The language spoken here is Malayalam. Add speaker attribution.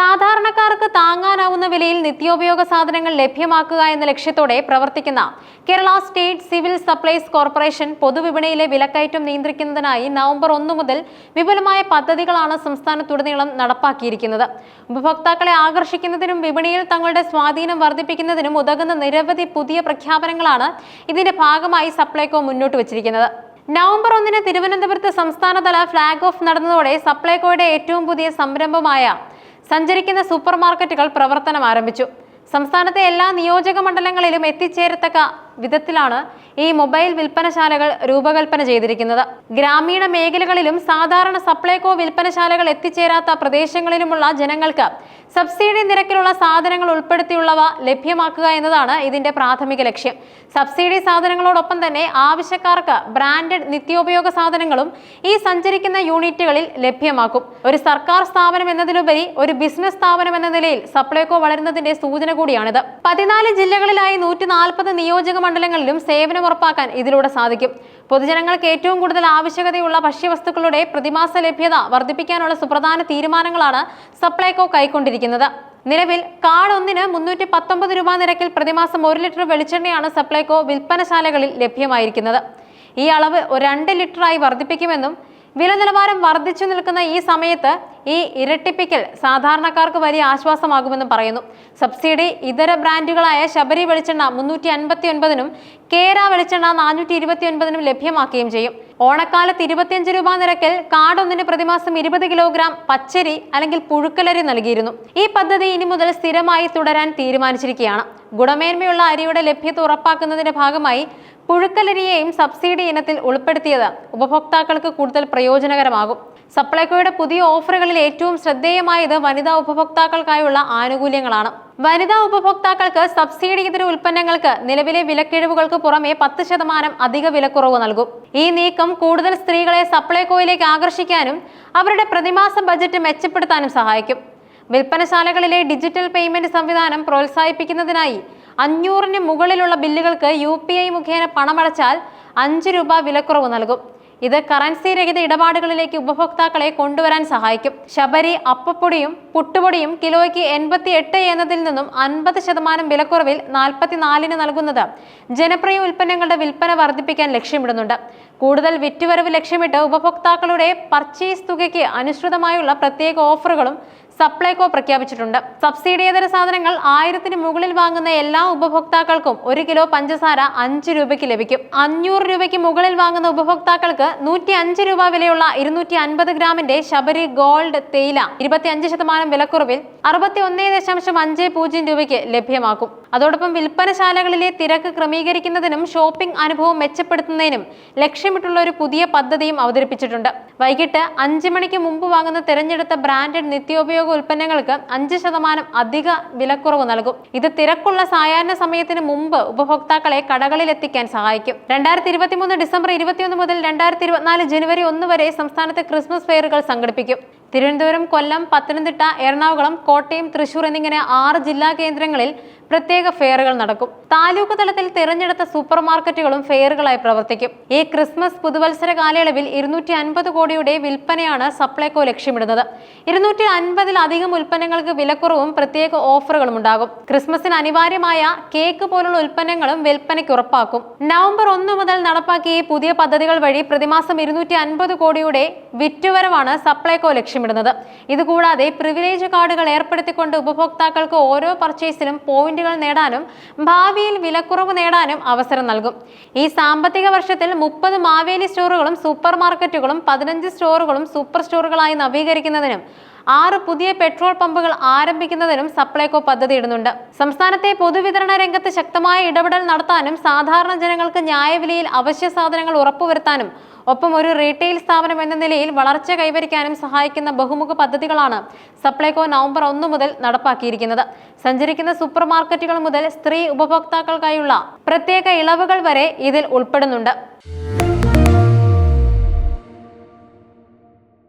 Speaker 1: സാധാരണക്കാർക്ക് താങ്ങാനാവുന്ന വിലയിൽ നിത്യോപയോഗ സാധനങ്ങൾ ലഭ്യമാക്കുക എന്ന ലക്ഷ്യത്തോടെ പ്രവർത്തിക്കുന്ന Kerala state civil supplies corporation പൊതുവിപണിയിലെ വിലക്കയറ്റം നിയന്ത്രിക്കുന്നതിനായി നവംബർ ഒന്ന് മുതൽ വിപുലമായ പദ്ധതികളാണ് സംസ്ഥാനത്തുടനീളം നടപ്പാക്കിയിരിക്കുന്നത് ഉപഭോക്താക്കളെ ആകർഷിക്കുന്നതിനും വിപണിയിൽ തങ്ങളുടെ സ്വാധീനം വർദ്ധിപ്പിക്കുന്നതിനും ഉതകുന്ന നിരവധി പുതിയ പ്രഖ്യാപനങ്ങളാണ് ഇതിന്റെ ഭാഗമായി സപ്ലൈകോ മുന്നോട്ട് വച്ചിരിക്കുന്നത് നവംബർ ഒന്നിന് തിരുവനന്തപുരത്ത് സംസ്ഥാനതല ഫ്ളാഗ് ഓഫ് നടന്നതോടെ സപ്ലൈകോയുടെ ഏറ്റവും പുതിയ സംരംഭമായ സഞ്ചരിക്കുന്ന സൂപ്പർ മാർക്കറ്റുകൾ പ്രവർത്തനം ആരംഭിച്ചു സംസ്ഥാനത്തെ എല്ലാ നിയോജക മണ്ഡലങ്ങളിലും എത്തിച്ചേരത്തക്ക വിധത്തിലാണ് ഈ മൊബൈൽ വിൽപ്പനശാലകൾ രൂപകൽപ്പന ചെയ്തിരിക്കുന്നത് ഗ്രാമീണ മേഖലകളിലും സാധാരണ സപ്ലൈകോ വിൽപ്പനശാലകൾ എത്തിച്ചേരാത്ത പ്രദേശങ്ങളിലുമുള്ള ജനങ്ങൾക്ക് സബ്സിഡി നിരക്കിലുള്ള സാധനങ്ങൾ ഉൾപ്പെടുത്തിയുള്ളവ ലഭ്യമാക്കുക എന്നതാണ് ഇതിന്റെ പ്രാഥമിക ലക്ഷ്യം സബ്സിഡി സാധനങ്ങളോടൊപ്പം തന്നെ ആവശ്യക്കാർക്ക് ബ്രാൻഡഡ് നിത്യോപയോഗ സാധനങ്ങളും ഈ സഞ്ചരിക്കുന്ന യൂണിറ്റുകളിൽ ലഭ്യമാക്കും ഒരു സർക്കാർ സ്ഥാപനം എന്നതിലുപരി ഒരു ബിസിനസ് സ്ഥാപനം എന്ന നിലയിൽ സപ്ലൈകോ വളരുന്നതിന്റെ സൂചന കൂടിയാണിത് പതിനാല് ജില്ലകളിലായി നൂറ്റി നാൽപ്പത് നിയോജക മണ്ഡലങ്ങളിലും സേവനം ഉറപ്പാക്കാൻ ഇതിലൂടെ സാധിക്കും പൊതുജനങ്ങൾക്ക് ഏറ്റവും കൂടുതൽ ആവശ്യകതയുള്ള ഭക്ഷ്യവസ്തുക്കളുടെ പ്രതിമാസ ലഭ്യത വർദ്ധിപ്പിക്കാനുള്ള സുപ്രധാന തീരുമാനങ്ങളാണ് സപ്ലൈകോ കൈക്കൊണ്ടിരിക്കുന്നത് നിലവിൽ കാർഡ് ഒന്നിന് മുന്നൂറ്റി പത്തൊമ്പത് രൂപ നിരക്കിൽ പ്രതിമാസം ഒരു ലിറ്റർ വെളിച്ചെണ്ണയാണ് സപ്ലൈകോ വിൽപ്പനശാലകളിൽ ലഭ്യമായിരിക്കുന്നത് ഈ അളവ് രണ്ട് ലിറ്ററായി വർദ്ധിപ്പിക്കുമെന്നും വില നിലവാരം വർദ്ധിച്ചു നിൽക്കുന്ന ഈ സമയത്ത് ഈ ഇരട്ടിപ്പിക്കൽ സാധാരണക്കാർക്ക് വലിയ ആശ്വാസമാകുമെന്ന് പറയുന്നു സബ്സിഡി ഇതര ബ്രാൻഡുകളായ ശബരി വെളിച്ചെണ്ണ മുന്നൂറ്റി അൻപത്തി ഒൻപതിനും കേര വെളിച്ചെണ്ണ നാനൂറ്റി ഇരുപത്തി ഒൻപതിനും ലഭ്യമാക്കുകയും ചെയ്യും ഓണക്കാലത്ത് ഇരുപത്തിയഞ്ച് രൂപ നിരക്കിൽ കാടൊന്നിന് പ്രതിമാസം ഇരുപത് കിലോഗ്രാം പച്ചരി അല്ലെങ്കിൽ പുഴുക്കലരി നൽകിയിരുന്നു ഈ പദ്ധതി ഇനി മുതൽ സ്ഥിരമായി തുടരാൻ തീരുമാനിച്ചിരിക്കുകയാണ് ഗുണമേന്മയുള്ള അരിയുടെ ലഭ്യത ഉറപ്പാക്കുന്നതിന്റെ ഭാഗമായി പുഴുക്കലരിയെയും സബ്സിഡി ഇനത്തിൽ ഉൾപ്പെടുത്തിയത് ഉപഭോക്താക്കൾക്ക് കൂടുതൽ പ്രയോജനകരമാകും സപ്ലൈകോയുടെ പുതിയ ഓഫറുകളിൽ ഏറ്റവും ശ്രദ്ധേയമായത് വനിതാ ഉപഭോക്താക്കൾക്കായുള്ള ആനുകൂല്യങ്ങളാണ് വനിതാ ഉപഭോക്താക്കൾക്ക് സബ്സിഡി ഇതര ഉൽപ്പന്നങ്ങൾക്ക് നിലവിലെ വിലക്കിഴിവുകൾക്ക് പുറമെ പത്ത് ശതമാനം അധിക വിലക്കുറവ് നൽകും ഈ നീക്കം കൂടുതൽ സ്ത്രീകളെ സപ്ലൈകോയിലേക്ക് ആകർഷിക്കാനും അവരുടെ പ്രതിമാസ ബജറ്റ് മെച്ചപ്പെടുത്താനും സഹായിക്കും വിൽപ്പനശാലകളിലെ ഡിജിറ്റൽ പേയ്മെന്റ് സംവിധാനം പ്രോത്സാഹിപ്പിക്കുന്നതിനായി അഞ്ഞൂറിന് മുകളിലുള്ള ബില്ലുകൾക്ക് യു പി ഐ മുഖേന പണമടച്ചാൽ അഞ്ച് രൂപ വിലക്കുറവ് നൽകും ഇത് കറൻസി രഹിത ഇടപാടുകളിലേക്ക് ഉപഭോക്താക്കളെ കൊണ്ടുവരാൻ സഹായിക്കും ശബരി അപ്പപ്പൊടിയും പുട്ടുപൊടിയും കിലോയ്ക്ക് എൺപത്തി എട്ട് എന്നതിൽ നിന്നും അൻപത് ശതമാനം വിലക്കുറവിൽ നാൽപ്പത്തിനാലിന് നൽകുന്നത് ജനപ്രിയ ഉൽപ്പന്നങ്ങളുടെ വിൽപ്പന വർദ്ധിപ്പിക്കാൻ ലക്ഷ്യമിടുന്നുണ്ട് കൂടുതൽ വിറ്റുവരവ് ലക്ഷ്യമിട്ട് ഉപഭോക്താക്കളുടെ പർച്ചേസ് തുകയ്ക്ക് അനുസൃതമായുള്ള പ്രത്യേക ഓഫറുകളും സപ്ലൈകോ പ്രഖ്യാപിച്ചിട്ടുണ്ട് സബ്സിഡിയേതര സാധനങ്ങൾ ആയിരത്തിന് മുകളിൽ വാങ്ങുന്ന എല്ലാ ഉപഭോക്താക്കൾക്കും ഒരു കിലോ പഞ്ചസാര അഞ്ച് രൂപയ്ക്ക് ലഭിക്കും അഞ്ഞൂറ് രൂപയ്ക്ക് മുകളിൽ വാങ്ങുന്ന ഉപഭോക്താക്കൾക്ക് നൂറ്റി അഞ്ച് രൂപ വിലയുള്ള ഇരുന്നൂറ്റി അൻപത് ഗ്രാമിന്റെ ശബരി ഗോൾഡ് തേയില ഇരുപത്തി അഞ്ച് ശതമാനം വിലക്കുറവിൽ അറുപത്തി ഒന്നേ ദശാംശം അഞ്ച് പൂജ്യം രൂപയ്ക്ക് ലഭ്യമാക്കും അതോടൊപ്പം വിൽപ്പനശാലകളിലെ തിരക്ക് ക്രമീകരിക്കുന്നതിനും ഷോപ്പിംഗ് അനുഭവം മെച്ചപ്പെടുത്തുന്നതിനും ലക്ഷ്യമിട്ടുള്ള ഒരു പുതിയ പദ്ധതിയും അവതരിപ്പിച്ചിട്ടുണ്ട് വൈകിട്ട് അഞ്ച് മണിക്ക് മുമ്പ് വാങ്ങുന്ന തിരഞ്ഞെടുത്ത ബ്രാൻഡഡ് നിത്യോപയോഗ ഉൽപ്പന്നങ്ങൾക്ക് അഞ്ച് ശതമാനം അധിക വിലക്കുറവ് നൽകും ഇത് തിരക്കുള്ള സായാഹ്ന സമയത്തിന് മുമ്പ് ഉപഭോക്താക്കളെ കടകളിൽ എത്തിക്കാൻ സഹായിക്കും രണ്ടായിരത്തി ഇരുപത്തിമൂന്ന് ഡിസംബർ ഇരുപത്തിയൊന്ന് മുതൽ രണ്ടായിരത്തി ഇരുപത്തിനാല് ജനുവരി ഒന്ന് വരെ സംസ്ഥാനത്ത് ക്രിസ്മസ് ഫെയറുകൾ സംഘടിപ്പിക്കും തിരുവനന്തപുരം കൊല്ലം പത്തനംതിട്ട എറണാകുളം കോട്ടയം തൃശൂർ എന്നിങ്ങനെ ആറ് ജില്ലാ കേന്ദ്രങ്ങളിൽ പ്രത്യേക ഫെയറുകൾ നടക്കും താലൂക്ക് തലത്തിൽ തിരഞ്ഞെടുത്ത സൂപ്പർ മാർക്കറ്റുകളും ഫെയറുകളായി പ്രവർത്തിക്കും ഈ ക്രിസ്മസ് പുതുവത്സര കാലയളവിൽ ഇരുന്നൂറ്റി അൻപത് കോടിയുടെ വിൽപ്പനയാണ് സപ്ലൈകോ ലക്ഷ്യമിടുന്നത് ഇരുന്നൂറ്റി അൻപതിലധികം ഉൽപ്പന്നങ്ങൾക്ക് വിലക്കുറവും പ്രത്യേക ഓഫറുകളും ഉണ്ടാകും ക്രിസ്മസിന് അനിവാര്യമായ കേക്ക് പോലുള്ള ഉൽപ്പന്നങ്ങളും വിൽപ്പനയ്ക്ക് ഉറപ്പാക്കും നവംബർ ഒന്ന് മുതൽ നടപ്പാക്കിയ ഈ പുതിയ പദ്ധതികൾ വഴി പ്രതിമാസം ഇരുന്നൂറ്റി അൻപത് കോടിയുടെ വിറ്റുവരവാണ് സപ്ലൈകോ ലക്ഷ്യം ലക്ഷ്യമിടുന്നത് ഇതുകൂടാതെ പ്രിവിലേജ് കാർഡുകൾ ഏർപ്പെടുത്തിക്കൊണ്ട് ഉപഭോക്താക്കൾക്ക് ഓരോ പർച്ചേസിലും പോയിന്റുകൾ നേടാനും ഭാവിയിൽ വിലക്കുറവ് നേടാനും അവസരം നൽകും ഈ സാമ്പത്തിക വർഷത്തിൽ മുപ്പത് മാവേലി സ്റ്റോറുകളും സൂപ്പർ മാർക്കറ്റുകളും പതിനഞ്ച് സ്റ്റോറുകളും സൂപ്പർ സ്റ്റോറുകളായി നവീകരിക്കുന്നതിനും ആറ് പുതിയ പെട്രോൾ പമ്പുകൾ ആരംഭിക്കുന്നതിനും സപ്ലൈകോ പദ്ധതിയിടുന്നുണ്ട് സംസ്ഥാനത്തെ പൊതുവിതരണ രംഗത്ത് ശക്തമായ ഇടപെടൽ നടത്താനും സാധാരണ ജനങ്ങൾക്ക് ന്യായവിലയിൽ അവശ്യ സാധനങ്ങൾ ഉറപ്പുവരുത്താനും ഒപ്പം ഒരു റീറ്റെയിൽ സ്ഥാപനം എന്ന നിലയിൽ വളർച്ച കൈവരിക്കാനും സഹായിക്കുന്ന ബഹുമുഖ പദ്ധതികളാണ് സപ്ലൈകോ നവംബർ ഒന്ന് മുതൽ നടപ്പാക്കിയിരിക്കുന്നത് സഞ്ചരിക്കുന്ന സൂപ്പർ മാർക്കറ്റുകൾ മുതൽ സ്ത്രീ ഉപഭോക്താക്കൾക്കായുള്ള പ്രത്യേക ഇളവുകൾ വരെ ഇതിൽ ഉൾപ്പെടുന്നുണ്ട്